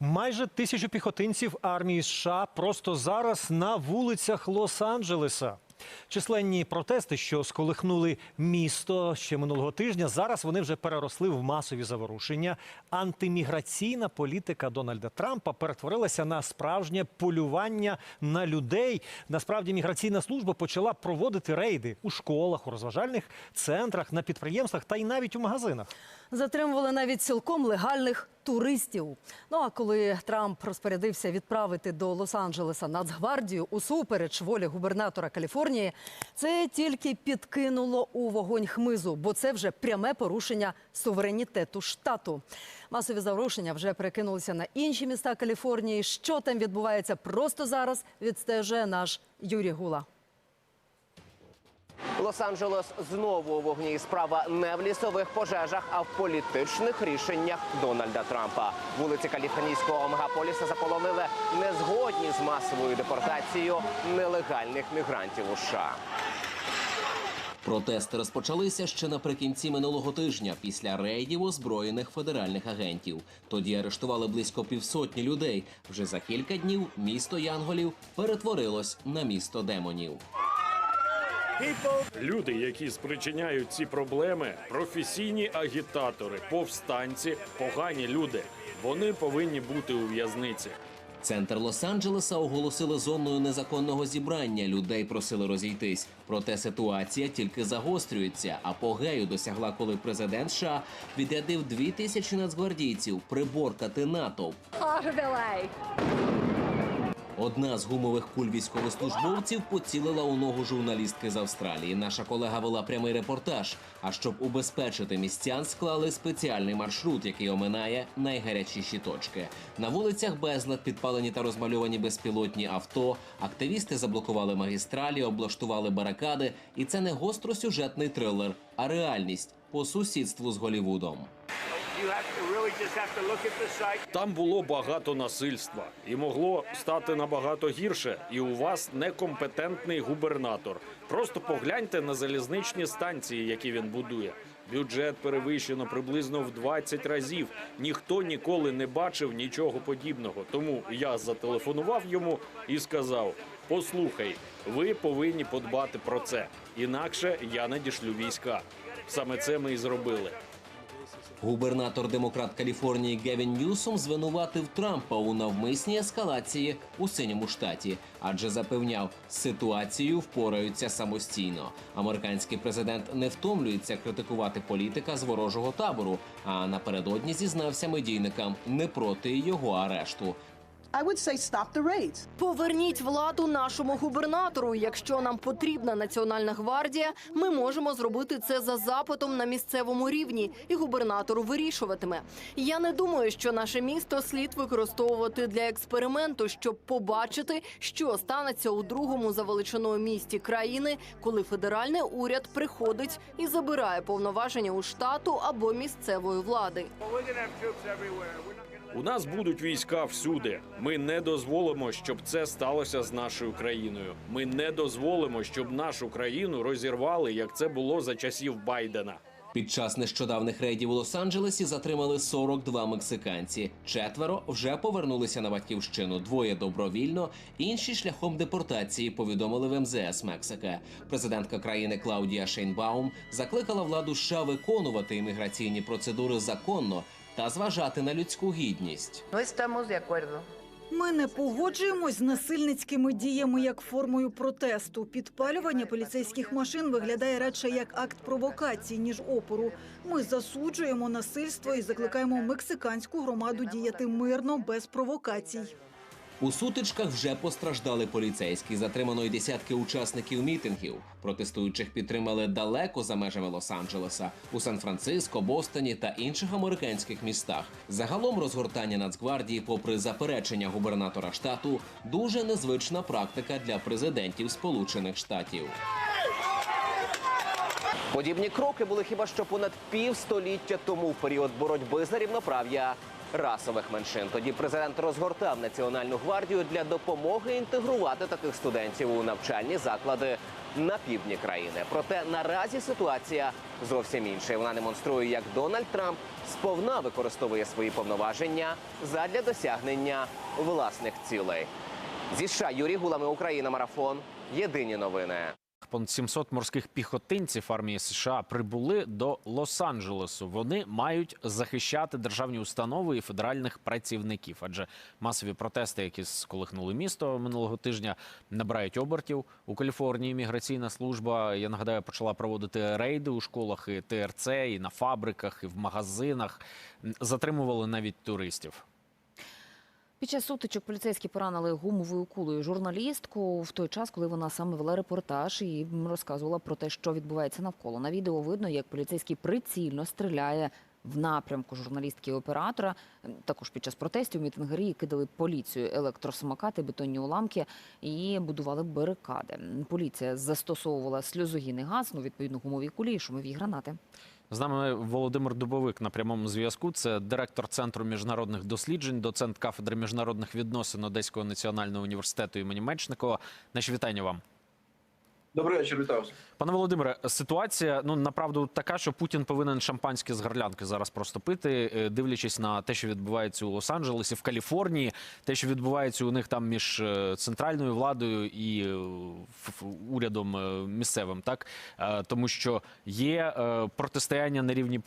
Майже тисячу піхотинців армії США просто зараз на вулицях Лос-Анджелеса. Численні протести, що сколихнули місто ще минулого тижня, зараз вони вже переросли в масові заворушення. Антиміграційна політика Дональда Трампа перетворилася на справжнє полювання на людей. Насправді міграційна служба почала проводити рейди у школах, у розважальних центрах, на підприємствах та й навіть у магазинах. Затримували навіть цілком легальних туристів. Ну а коли Трамп розпорядився відправити до Лос-Анджелеса Нацгвардію усупереч волі губернатора Каліфорнії, це тільки підкинуло у вогонь хмизу, бо це вже пряме порушення суверенітету штату. Масові заворушення вже перекинулися на інші міста Каліфорнії. Що там відбувається просто зараз, відстежує наш Юрій Гула. Лос-Анджелес знову у вогні. Справа не в лісових пожежах, а в політичних рішеннях Дональда Трампа. Вулиці Каліфорнійського мегаполіса заполонили незгодні з масовою депортацією нелегальних мігрантів у США. Протести розпочалися ще наприкінці минулого тижня після рейдів озброєних федеральних агентів. Тоді арештували близько півсотні людей. Вже за кілька днів місто Янголів перетворилось на місто демонів. Люди, які спричиняють ці проблеми, професійні агітатори, повстанці, погані люди. Вони повинні бути у в'язниці. Центр Лос-Анджелеса оголосили зоною незаконного зібрання. Людей просили розійтись. Проте ситуація тільки загострюється. Апогею досягла, коли президент США відрядив дві тисячі нацгвардійців приборкати натовп. Одна з гумових куль військовослужбовців поцілила у ногу журналістки з Австралії. Наша колега вела прямий репортаж. А щоб убезпечити містян, склали спеціальний маршрут, який оминає найгарячіші точки. На вулицях безлад підпалені та розмальовані безпілотні авто. Активісти заблокували магістралі, облаштували барикади. І це не гостросюжетний трилер, а реальність по сусідству з Голівудом. Там було багато насильства, і могло стати набагато гірше. І у вас некомпетентний губернатор. Просто погляньте на залізничні станції, які він будує. Бюджет перевищено приблизно в 20 разів. Ніхто ніколи не бачив нічого подібного. Тому я зателефонував йому і сказав: Послухай, ви повинні подбати про це. Інакше я надішлю війська. Саме це ми і зробили. Губернатор демократ Каліфорнії Гевін Ньюсом звинуватив Трампа у навмисній ескалації у синьому штаті, адже запевняв, ситуацію впораються самостійно. Американський президент не втомлюється критикувати політика з ворожого табору. А напередодні зізнався медійникам не проти його арешту. I would say stop the raids. Поверніть владу нашому губернатору. Якщо нам потрібна національна гвардія, ми можемо зробити це за запитом на місцевому рівні, і губернатор вирішуватиме. Я не думаю, що наше місто слід використовувати для експерименту, щоб побачити, що станеться у другому за величиною місті країни, коли федеральний уряд приходить і забирає повноваження у штату або місцевої влади. У нас будуть війська всюди. Ми не дозволимо, щоб це сталося з нашою країною. Ми не дозволимо, щоб нашу країну розірвали, як це було за часів Байдена. Під час нещодавних рейдів у Лос-Анджелесі затримали 42 мексиканці. Четверо вже повернулися на батьківщину. Двоє добровільно, інші шляхом депортації. Повідомили в МЗС Мексики. Президентка країни Клаудія Шейнбаум закликала владу США виконувати імміграційні процедури законно та зважати на людську гідність. Ми не погоджуємось з насильницькими діями як формою протесту. Підпалювання поліцейських машин виглядає радше як акт провокації ніж опору. Ми засуджуємо насильство і закликаємо мексиканську громаду діяти мирно без провокацій. У сутичках вже постраждали поліцейські. Затримано й десятки учасників мітингів. Протестуючих підтримали далеко за межами Лос-Анджелеса у Сан-Франциско, Бостоні та інших американських містах. Загалом розгортання Нацгвардії, попри заперечення губернатора штату, дуже незвична практика для президентів Сполучених Штатів. Подібні кроки були хіба що понад півстоліття тому в період боротьби за рівноправ'я расових меншин. Тоді президент розгортав національну гвардію для допомоги інтегрувати таких студентів у навчальні заклади на півдні країни. Проте наразі ситуація зовсім інша. Вона демонструє, як Дональд Трамп сповна використовує свої повноваження задля досягнення власних цілей. Зі США Юрій Гулами, Україна, марафон. Єдині новини. Понад 700 морських піхотинців армії США прибули до Лос-Анджелесу. Вони мають захищати державні установи і федеральних працівників. Адже масові протести, які сколихнули місто минулого тижня, набирають обертів у Каліфорнії. Міграційна служба я нагадаю почала проводити рейди у школах і ТРЦ, і на фабриках, і в магазинах. Затримували навіть туристів. Під час сутичок поліцейські поранили гумовою кулею журналістку в той час, коли вона саме вела репортаж і розказувала про те, що відбувається навколо. На відео видно, як поліцейський прицільно стріляє в напрямку журналістки і оператора. Також під час протестів мітингарі кидали поліцію електросамокати, бетонні уламки і будували барикади. Поліція застосовувала сльозогінний газ, ну відповідно гумові кулі і шумові гранати. З нами Володимир Дубовик на прямому зв'язку. Це директор центру міжнародних досліджень, доцент кафедри міжнародних відносин Одеського національного університету імені Мечникова. Наші вітання вам. Добрий вечір, вітаю. Пане Володимире, ситуація ну направду така, що Путін повинен шампанське з горлянки зараз просто пити, е, дивлячись на те, що відбувається у Лос-Анджелесі, в Каліфорнії, те, що відбувається у них там між е, центральною владою і е, урядом місцевим, так тому що є протистояння на рівні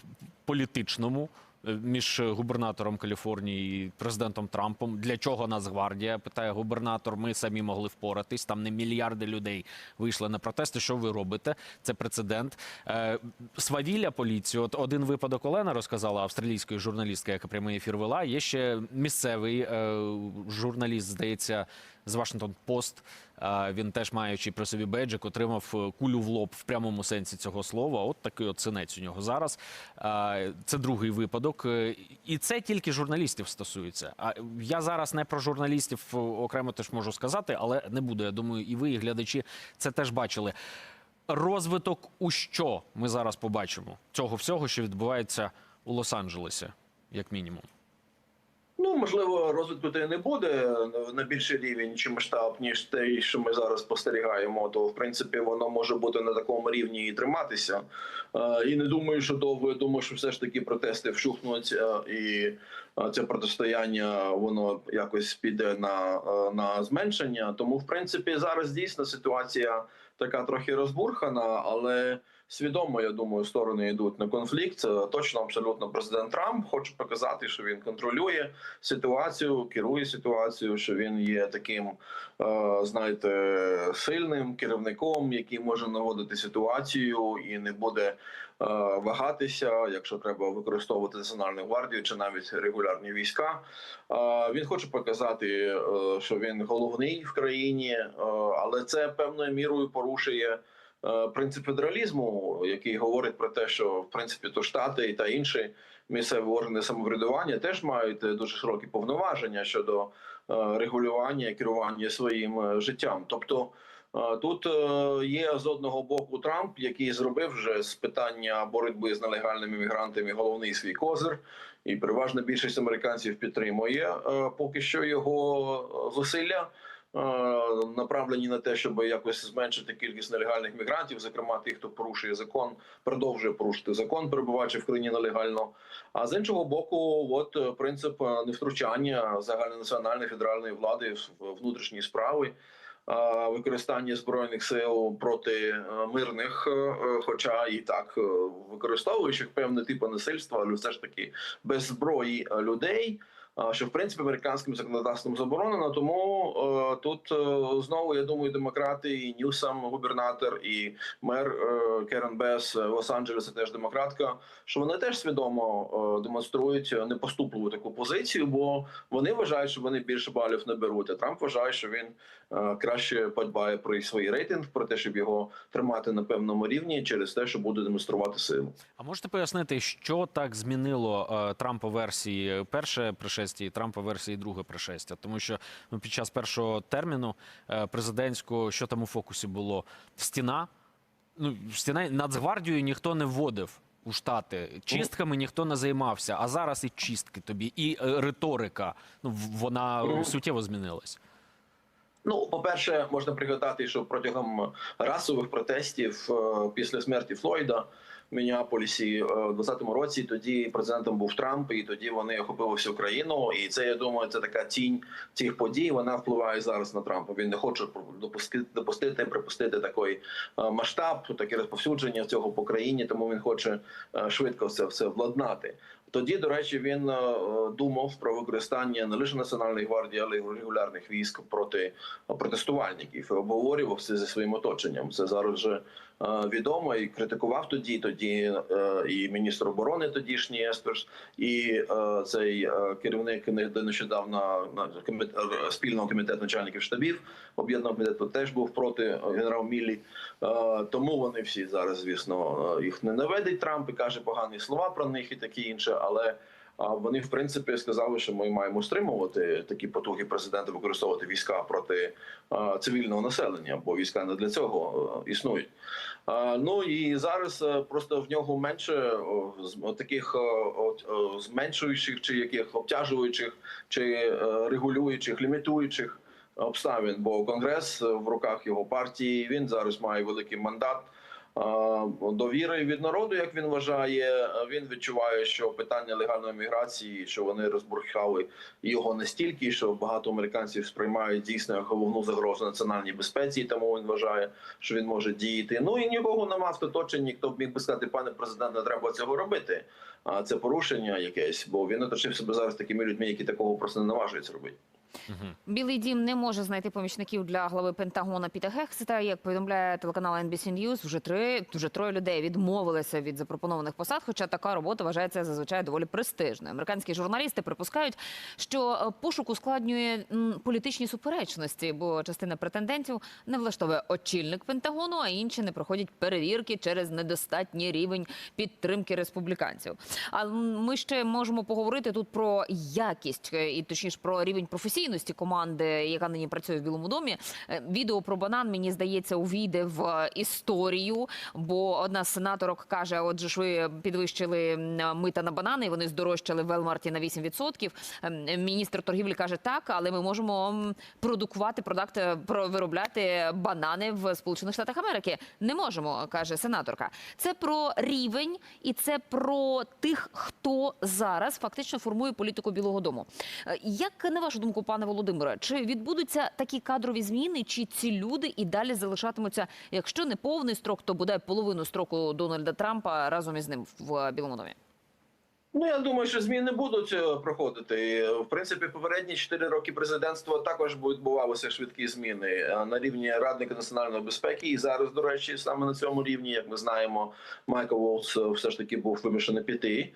політичному. Е, Між губернатором Каліфорнії і президентом Трампом для чого Нацгвардія? Питає губернатор. Ми самі могли впоратись. Там не мільярди людей вийшли на протести. Що ви робите? Це прецедент. Е, свавілля поліцію. От один випадок Олена розказала австралійської журналістки, яка прямий ефір вела. Є ще місцевий е, журналіст, здається, з Вашингтон Пост. Він теж маючи при собі беджик, отримав е, кулю в лоб в прямому сенсі цього слова. От такий от синець у нього зараз. Це другий випадок. Е, І це тільки журналістів стосується. А я зараз не про журналістів е, окремо теж можу сказати, але не буду. Я думаю, і ви, і глядачі це теж бачили. Розвиток у що ми зараз побачимо цього всього, що відбувається у Лос-Анджелесі, як мінімум. Ну можливо, розвитку те не буде на більший рівень чи масштаб, ніж те, що ми зараз спостерігаємо. То в принципі воно може бути на такому рівні і триматися. Е, І не думаю, що довго. Я думаю, що все ж таки протести вщухнуть, е, і е, це протистояння воно якось піде на, на зменшення. Тому, в принципі, зараз дійсно ситуація така трохи розбурхана, але. Свідомо, я думаю, сторони йдуть на конфлікт. Точно абсолютно президент Трамп хоче показати, що він контролює ситуацію, керує ситуацією, що він є таким, е, знаєте, сильним керівником, який може наводити ситуацію і не буде е, вагатися, якщо треба використовувати національну гвардію чи навіть регулярні війська. Е, Він хоче показати, що він головний в країні, але це певною мірою порушує. Е, Принцип федералізму, який говорить про те, що в принципі то штати та інші місцеві органи самоврядування теж мають е, дуже широкі повноваження щодо е, регулювання і керування своїм життям. Тобто тут є з одного боку Трамп, який зробив вже з питання боротьби з нелегальними мігрантами головний свій козир, і переважна більшість американців підтримує поки що його зусилля. Е, Направлені на те, щоб якось зменшити кількість нелегальних мігрантів, зокрема тих, хто порушує закон, продовжує порушити закон, перебуваючи в країні нелегально. А з іншого боку, от е, принцип е, невтручання загальнонаціональної федеральної влади в внутрішні справи. Використання збройних сил проти мирних, хоча і так використовуючих певний типу насильства, але все ж таки без зброї людей, що в принципі американським законодавством заборонено. Тому е, тут е, знову я думаю, демократи і Ньюсам, губернатор, і мер е, Керен Бес Лос-Анджелеса, теж демократка, що вони теж свідомо демонструють непоступливу таку позицію, бо вони вважають, що вони більше балів не беруть. А Трамп вважає, що він краще подбає про свій рейтинг, про те, щоб його тримати на певному рівні, через те, що буде демонструвати силу. А можете пояснити, що так змінило Трампа версії перше пришестя і Трампа версії друге пришестя? Тому що ну, під час першого терміну е, президентського, що там у фокусі було? Стіна. Ну, стіна Нацгвардію ніхто не вводив. у штати. Чистками ніхто не займався, а зараз і чистки тобі, і е, риторика. Ну вона Мгм. суттєво змінилась. Ну, по-перше, можна пригадати, що протягом расових протестів е, після смерті Флойда в е, в 20-му році тоді президентом був Трамп, і тоді вони охопили всю країну. І це я думаю, це така тінь цих подій. Вона впливає зараз на Трампа. Він не хоче допустити, допустити припустити такий е, масштаб, таке розповсюдження цього по країні, тому він хоче е, швидко це все владнати. Тоді, до речі, він е, думав про використання не лише національної гвардії, але й регулярних військ проти протестувальників обговорював це зі своїм оточенням. Це зараз вже е, відомо і критикував тоді. Тоді е, і міністр оборони тодішній Есперс, і цей керівник не- нещодавно спільного комітету начальників штабів об'єднаного комітету теж був проти генерал Міллі. Тому вони всі зараз, звісно, їх ненавидить Трамп і каже погані слова про них і таке інше, але. Вони в принципі сказали, що ми маємо стримувати такі потуги президента використовувати війська проти цивільного населення, бо війська не для цього е, існують. Ну і зараз е, просто в нього менше таких зменшуючих чи яких обтяжуючих чи е, регулюючих, лімітуючих обставин. Бо конгрес в руках його партії він зараз має великий мандат. Довіри від народу, як він вважає, він відчуває, що питання легальної міграції, що вони розбурхали його настільки, що багато американців сприймають дійсно як головну загрозу національній безпеці, тому він вважає, що він може діяти. Ну і нікого нема в оточенні, хто б міг би сказати, пане президент, не треба цього робити. А це порушення якесь, бо він оточив себе зараз такими людьми, які такого просто не наважуються робити. Білий дім не може знайти помічників для глави Пентагона Піта Гексета. Як повідомляє телеканал NBC News, вже три вже троє людей відмовилися від запропонованих посад. Хоча така робота вважається зазвичай доволі престижною. Американські журналісти припускають, що е, пошук ускладнює політичні суперечності, бо частина претендентів не влаштовує очільник Пентагону, а інші не проходять перевірки через недостатній рівень підтримки республіканців. А ми ще можемо поговорити тут про якість е, і точніше про рівень професійності команди, яка нині працює в Білому домі. Е, Відео про банан мені здається увійде в е, історію, бо одна з сенаторок каже: Отже, ж ви підвищили мита на банани, і вони здорожчали в Велмарті на 8%. Ем, Міністр торгівлі каже так, але ми можемо продукувати продакт, е, виробляти банани в Сполучених Штатах Америки. Не можемо, каже сенаторка. Це про рівень і це про тих, хто зараз фактично формує політику Білого Дому. Як на вашу думку, пане Володимире, чи відбудуться такі кадрові зміни, чи ці люди і далі залишатимуться, якщо не повний строк, то буде половину строку Дональда Трампа разом із ним в Білому домі? Ну я думаю, що зміни будуть е, проходити. Е, В принципі, попередні 4 роки президентства також відбувалися швидкі зміни е, на рівні радника національної безпеки. І зараз, до речі, саме на цьому рівні, як ми знаємо, Майкл Волц все ж таки був вимушений піти.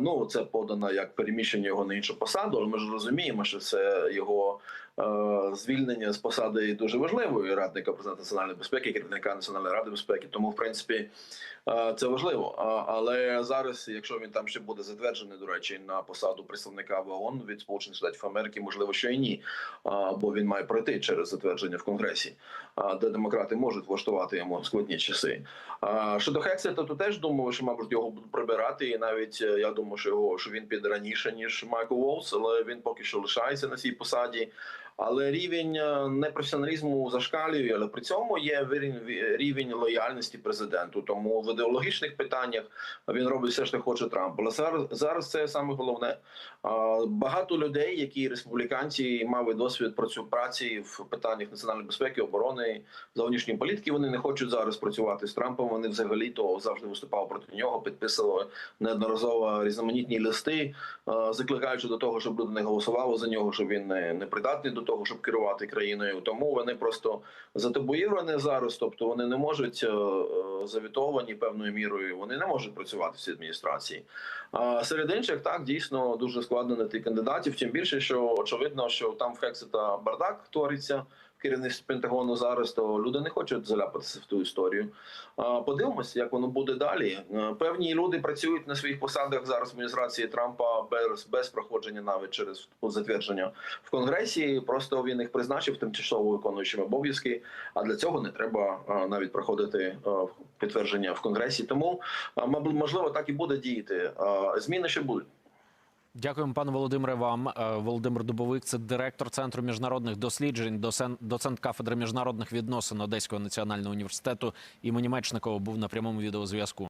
Ну це подано як переміщення його на іншу посаду. Але ми ж розуміємо, що це його. Е, Звільнення з посади дуже важливої радника президента національної безпеки, керівника національної ради безпеки. Тому, в принципі, е, це важливо. Але зараз, якщо він там ще буде затверджений, до речі, на посаду представника в ООН від Сполучених Штатів Америки, можливо, що і ні, бо він має пройти через затвердження в Конгресі, де демократи можуть влаштувати йому складні часи. Щодо Хексета, то теж думаю, що мабуть його будуть прибирати. І навіть е, я думаю, що його що він піде раніше ніж Майкл Волс, але він поки що лишається на цій посаді. Але рівень е, непрофесіоналізму зашкалює, але при цьому є рівень, лояльності президенту. Тому в ідеологічних питаннях він робить все, що хоче Трамп. Але зараз, зараз це саме головне. Багато людей, які республіканці мали досвід працю праці в питаннях національної безпеки, оборони, зовнішньої політики. Вони не хочуть зараз працювати з Трампом. Вони взагалі то завжди виступали проти нього, підписували неодноразово різноманітні листи, е, закликаючи до того, щоб люди не голосували за нього, що він не придатний до того, щоб керувати країною. Тому вони просто затабуїровані зараз, тобто вони не можуть е, е, завітовані певною мірою. Вони не можуть працювати в цій адміністрації. А серед інших так дійсно дуже складно знайти кандидатів. Тим більше, що очевидно, що там в Хексета бардак твориться керівництві Пентагону зараз, то люди не хочуть заляпатися в ту історію. А, Подивимось, як воно буде далі. Певні люди працюють на своїх посадах зараз в адміністрації Трампа без, без проходження навіть через затвердження в Конгресі. Просто він їх призначив тимчасово виконуючими обов'язки. А для цього не треба навіть проходити підтвердження в Конгресі. Тому можливо так і буде діяти. Зміни ще будуть. Дякуємо, пане Володимире. Вам Е, Володимир Дубовик, це директор центру міжнародних досліджень, доцент, кафедри міжнародних відносин Одеського національного університету імені Мечникова був на прямому відеозв'язку.